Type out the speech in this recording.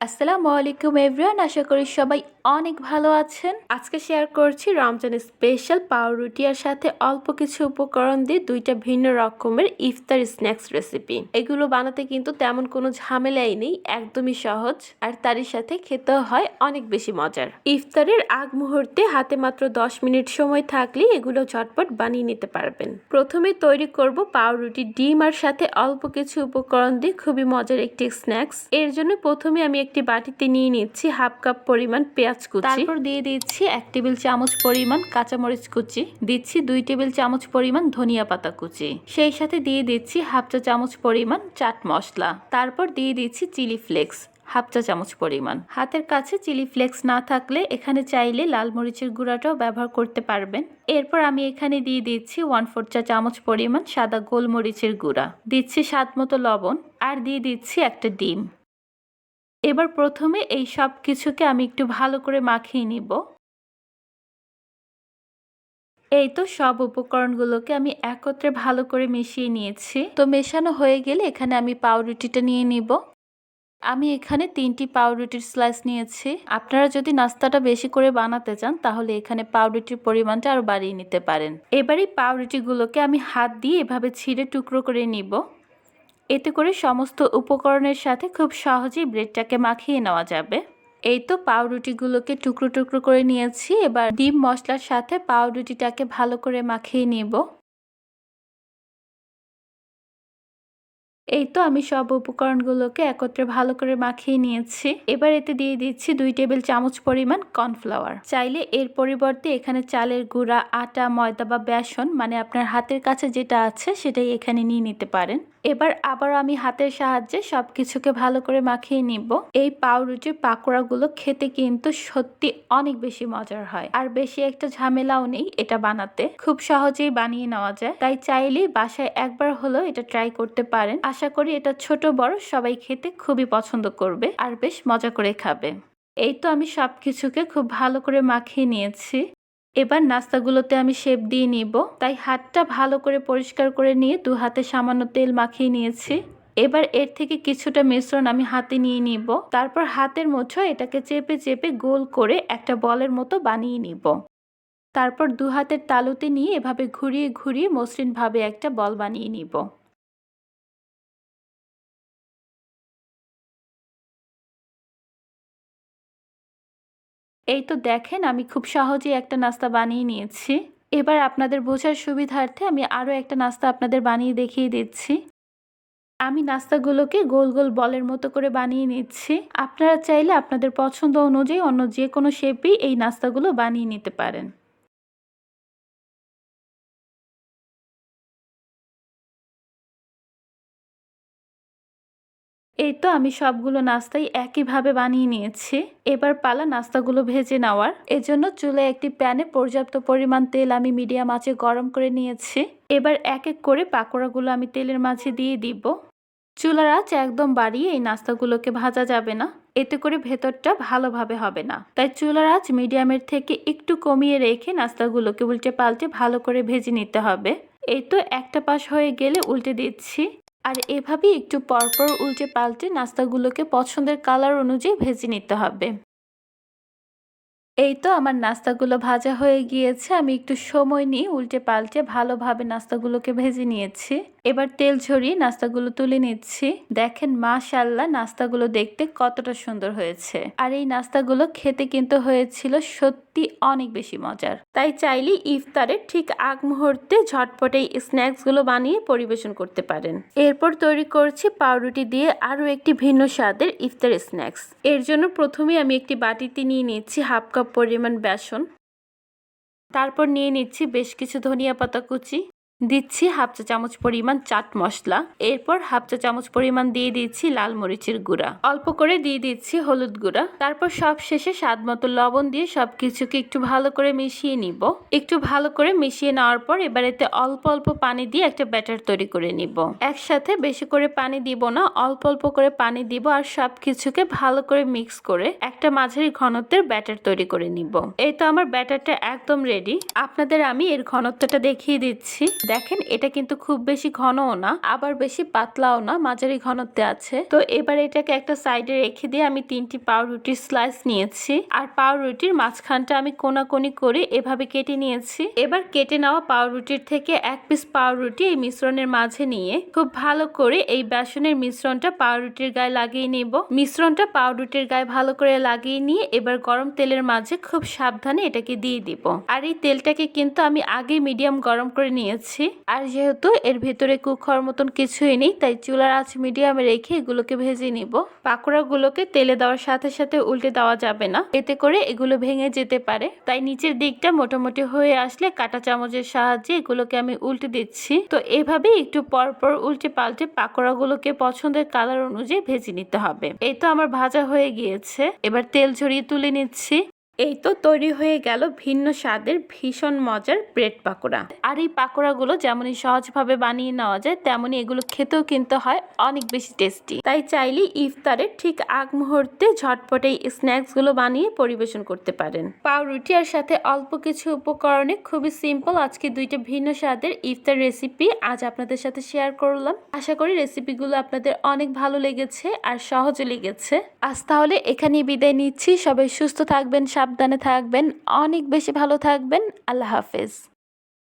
আসসালামু আলাইকুম এভরিওয়ান আশা করি সবাই অনেক ভালো আছেন। আজকে শেয়ার করছি রমজানের স্পেশাল পাউরুটি আর সাথে অল্প কিছু উপকরণ দিয়ে দুইটা ভিন্ন রকমের ইফতার স্ন্যাক্স রেসিপি এগুলো বানাতে কিন্তু তেমন কোনো ঝামেলাই নেই, একদমই সহজ। আর তারই সাথে খেতেও হয় অনেক বেশি মজার। ইফতারের আগ মুহূর্তে হাতে মাত্র 10 মিনিট সময় থাকলে এগুলো ঝটপট বানিয়ে নিতে পারবেন। প্রথমে তৈরি করব পাউরুটি, ডিম আর সাথে অল্প কিছু উপকরণ দিয়ে খুবই মজার একটি স্ন্যাক্স এর জন্য প্রথমে আমি একটি বাটিতে নিয়ে নিচ্ছি হাফ কাপ পরিমাণ পেঁয়াজ কুচি। তারপর দিয়ে দিচ্ছি এক টেবিল চামচ পরিমাণ কাঁচামরিচ কুচি। দিচ্ছি দুই টেবিল চামচ পরিমাণ ধনিয়া পাতা কুচি। সেই সাথে দিয়ে দিচ্ছি হাফ চা চামচ পরিমাণ চাট মশলা। তারপর দিয়ে দিচ্ছি চিলি ফ্লেক্স, হাফ চা চামচ পরিমাণ। হাতের কাছে চিলি ফ্লেক্স না থাকলে এখানে চাইলে লাল মরিচের গুঁড়াটাও ব্যবহার করতে পারবেন। এরপর আমি এখানে দিয়ে দিচ্ছি ওয়ান ফোর চা চামচ পরিমাণ সাদা গোলমরিচের গুঁড়া। দিচ্ছি স্বাদ মতো লবণ আর দিয়ে দিচ্ছি একটা ডিম। এবার প্রথমে এই সব কিছুকে আমি একটু ভালো করে মাখিয়ে নিব। এই তো সব উপকরণগুলোকে আমি একত্রে ভালো করে মিশিয়ে নিয়েছি। তো মেশানো হয়ে গেলে এখানে আমি পাউরুটিটা নিয়ে নিব। আমি এখানে তিনটি পাউরুটির স্লাইস নিয়েছি। আপনারা যদি নাস্তাটা বেশি করে বানাতে চান, তাহলে এখানে পাউরুটির পরিমাণটা আরও বাড়িয়ে নিতে পারেন। এবারে পাউরুটিগুলোকে আমি হাত দিয়ে এভাবে ছিঁড়ে টুকরো করে নিব। এতে করে সমস্ত উপকরণের সাথে খুব সহজেই ব্রেডটাকে মাখিয়ে নেওয়া যাবে। এই তো পাউরুটিগুলোকে টুকরো টুকরো করে নিয়েছি, এবার ডিম মশলার সাথে পাউরুটিটাকে ভালো করে মাখিয়ে নিব। এই তো আমি সব উপকরণগুলোকে একত্রে ভালো করে মাখিয়ে নিয়েছি। এবার এতে দিয়ে দিচ্ছি দুই টেবিল চামচ পরিমাণ কর্নফ্লাওয়ার। চাইলে এর পরিবর্তে এখানে চালের গুঁড়া, আটা, ময়দা বা বেসন মানে আপনার হাতের কাছে যেটা আছে সেটাই এখানে নিয়ে নিতে পারেন। এবার আবার আমি হাতের সাহায্যে সব কিছুকে ভালো করে মাখিয়ে নিব। এই পাউরুটির পাকোড়াগুলো খেতে কিন্তু সত্যি অনেক বেশি মজার হয়। আর বেশি একটা ঝামেলাও নেই এটা বানাতে। খুব সহজেই বানিয়ে নেওয়া যায়। তাই চাইলেই বাসায় একবার হলেও এটা ট্রাই করতে পারেন। আশা করি এটা ছোট বড় সবাই খেতে খুবই পছন্দ করবে আর বেশ মজা করে খাবে। এই তো আমি সব কিছুকে খুব ভালো করে মাখিয়ে নিয়েছি। এবার নাস্তাগুলোতে আমি শেপ দিয়ে নিব। তাই হাতটা ভালো করে পরিষ্কার করে নিয়ে দু হাতে সামান্য তেল মাখিয়ে নিয়েছি। এবার এর থেকে কিছুটা মিশ্রণ আমি হাতে নিয়ে নিব। তারপর হাতের মোছো এটাকে চেপে চেপে গোল করে একটা বলের মতো বানিয়ে নিব। তারপর দু হাতের তালুতে নিয়ে এভাবে ঘুরিয়ে ঘুরিয়ে মসৃণভাবে একটা বল বানিয়ে নিব। এই তো দেখেন, আমি খুব সহজেই একটা নাস্তা বানিয়ে নিয়েছি। এবার আপনাদের বোঝার সুবিধার্থে আমি আরও একটা নাস্তা আপনাদের বানিয়ে দেখিয়ে দিচ্ছি। আমি নাস্তাগুলোকে গোল গোল বলের মতো করে বানিয়ে নিচ্ছি। আপনারা চাইলে আপনাদের পছন্দ অনুযায়ী অন্য যে কোনো শেপেই এই নাস্তাগুলো বানিয়ে নিতে পারেন। এই তো আমি সবগুলো নাস্তাই একইভাবে বানিয়ে নিয়েছি। এবার পালা নাস্তাগুলো ভেজে নেওয়ার। এজন্য চুলে একটি প্যানে পর্যাপ্ত পরিমাণ তেল আমি মিডিয়াম আঁচে গরম করে নিয়েছি। এবার এক এক করে পাকোড়াগুলো আমি তেলের মাঝে দিয়ে দিব। চুলার আঁচ একদম বাড়িয়ে এই নাস্তাগুলোকে ভাজা যাবে না। এতে করে ভেতরটা ভালোভাবে হবে না। তাই চুলার আঁচ মিডিয়ামের থেকে একটু কমিয়ে রেখে নাস্তাগুলোকে উল্টে পাল্টে ভালো করে ভেজে নিতে হবে। এই তো একটা পাশ হয়ে গেলে উল্টে দিচ্ছি। আর এভাবেই একটু পরপর উল্টে পাল্টে নাস্তাগুলোকে পছন্দের কালার অনুযায়ী ভেজে নিতে হবে। এই তো আমার নাস্তাগুলো ভাজা হয়ে গিয়েছে, আমি একটু সময় নিয়ে উল্টে পাল্টে ভালোভাবে নাস্তাগুলোকে ভেজে নিয়েছি। এবার তেল ঝরিয়ে নাস্তাগুলো তুলে নিচ্ছি। দেখেন মাশাল্লাহ নাস্তাগুলো দেখতে কতটা সুন্দর হয়েছে। আর এই নাস্তাগুলো খেতে কিন্তু হয়েছিল সত্যি অনেক বেশি মজার। তাই চাইলে ইফতারের ঠিক আগ মুহূর্তে ঝটপট এই স্ন্যাক্সগুলো বানিয়ে পরিবেশন করতে পারেন। এরপর তৈরি করছি পাউরুটি দিয়ে আরও একটি ভিন্ন স্বাদের ইফতার স্ন্যাক্স। এর জন্য প্রথমে আমি একটি বাটিতে নিয়ে নিচ্ছি হাফ কাপ পরিমাণ বেসন। তারপর নিয়ে নিচ্ছি বেশ কিছু ধনিয়া পাতা কুচি। দিচ্ছি হাফ চা চামচ পরিমাণ চাট মশলা। এরপর হাফ চা চামচ পরিমাণ দিয়ে দিচ্ছি লাল মরিচের গুঁড়া। অল্প করে দিয়ে দিচ্ছি হলুদ গুঁড়া। তারপর সব শেষে স্বাদ মতো লবণ দিয়ে সবকিছুকে একটু ভালো করে মিশিয়ে নিব। একটু ভালো করে মিশিয়ে নেওয়ার পর এবার এতে অল্প অল্প পানি দিয়ে একটা ব্যাটার তৈরি করে নিব। একসাথে বেশি করে পানি দিব না, অল্প অল্প করে পানি দিব আর সব কিছুকে ভালো করে মিক্স করে একটা মাঝারি ঘনত্বের ব্যাটার তৈরি করে নিব। এই তো আমার ব্যাটারটা একদম রেডি। আপনাদের আমি এর ঘনত্বটা দেখিয়ে দিচ্ছি। দেখেন, এটা কিন্তু খুব বেশি ঘনও না, আবার বেশি পাতলাও না, মাঝারি ঘনত্বে আছে। তো এবার এটাকে একটা সাইডে রেখে দিয়ে আমি তিনটি পাউরুটির স্লাইস নিয়েছি, আর পাউরুটির মাঝখানটা আমি কোনাকুনি করে এভাবে কেটে নিয়েছি। এবার কেটে নেওয়া পাউরুটির থেকে এক পিস পাউরুটি এই মিশ্রণের মাঝে নিয়ে খুব ভালো করে এই বেসনের মিশ্রণটা পাউরুটির গায়ে লাগিয়ে নিব। মিশ্রণটা পাউরুটির গায়ে ভালো করে লাগিয়ে নিয়ে এবার গরম তেলের মাঝে খুব সাবধানে এটাকে দিয়ে দিব। আর এই তেলটাকে কিন্তু আমি আগে মিডিয়াম গরম করে নিয়েছি। আর যেহেতু এর ভেতরে কুক হওয়ার মতন কিছুই নেই, তাই চুলার আঁচ মিডিয়ামে রেখে এগুলোকে ভেজে নিব। পাকোড়াগুলোকে তেলে দেওয়ার সাথে সাথে উল্টে দেওয়া যাবে না। এতে করে এগুলো ভেঙে যেতে পারে। তাই নিচের দিকটা মোটামুটি হয়ে আসলে কাঁটা চামচের সাহায্যে এগুলোকে আমি উল্টে দিচ্ছি। তো এভাবে একটু পর পর উল্টে পাল্টে পাকোড়াগুলোকে পছন্দের কালার অনুযায়ী ভেজে নিতে হবে। এই তো আমার ভাজা হয়ে গিয়েছে। এবার তেল ঝরিয়ে তুলে নিচ্ছি। এই তো তৈরি হয়ে গেল ভিন্ন স্বাদের ভীষণ মজার ব্রেড পাকোড়া। আর এই পাকোড়াগুলো যেমনই সহজভাবে বানিয়ে নেওয়া যায়, তেমনই এগুলো খেতেও কিন্তু হয় অনেক বেশি টেস্টি। তাই চাইলে ইফতারের ঠিক আগ মুহূর্তে ঝটপট এই স্ন্যাক্সগুলো বানিয়ে পরিবেশন করতে পারেন। পাউরুটি আর সাথে অল্প কিছু উপকরণে খুবই সিম্পল আজকে দুইটা ভিন্ন স্বাদের ইফতার রেসিপি আজ আপনাদের সাথে শেয়ার করলাম। আশা করি রেসিপিগুলো আপনাদের অনেক ভালো লেগেছে আর সহজে লেগেছে। আজ তাহলে এখানেই বিদায় নিচ্ছি। সবাই সুস্থ থাকবেন সাবধানে থাকবেন অনেক বেশি ভালো থাকবেন। আল্লাহ হাফেজ।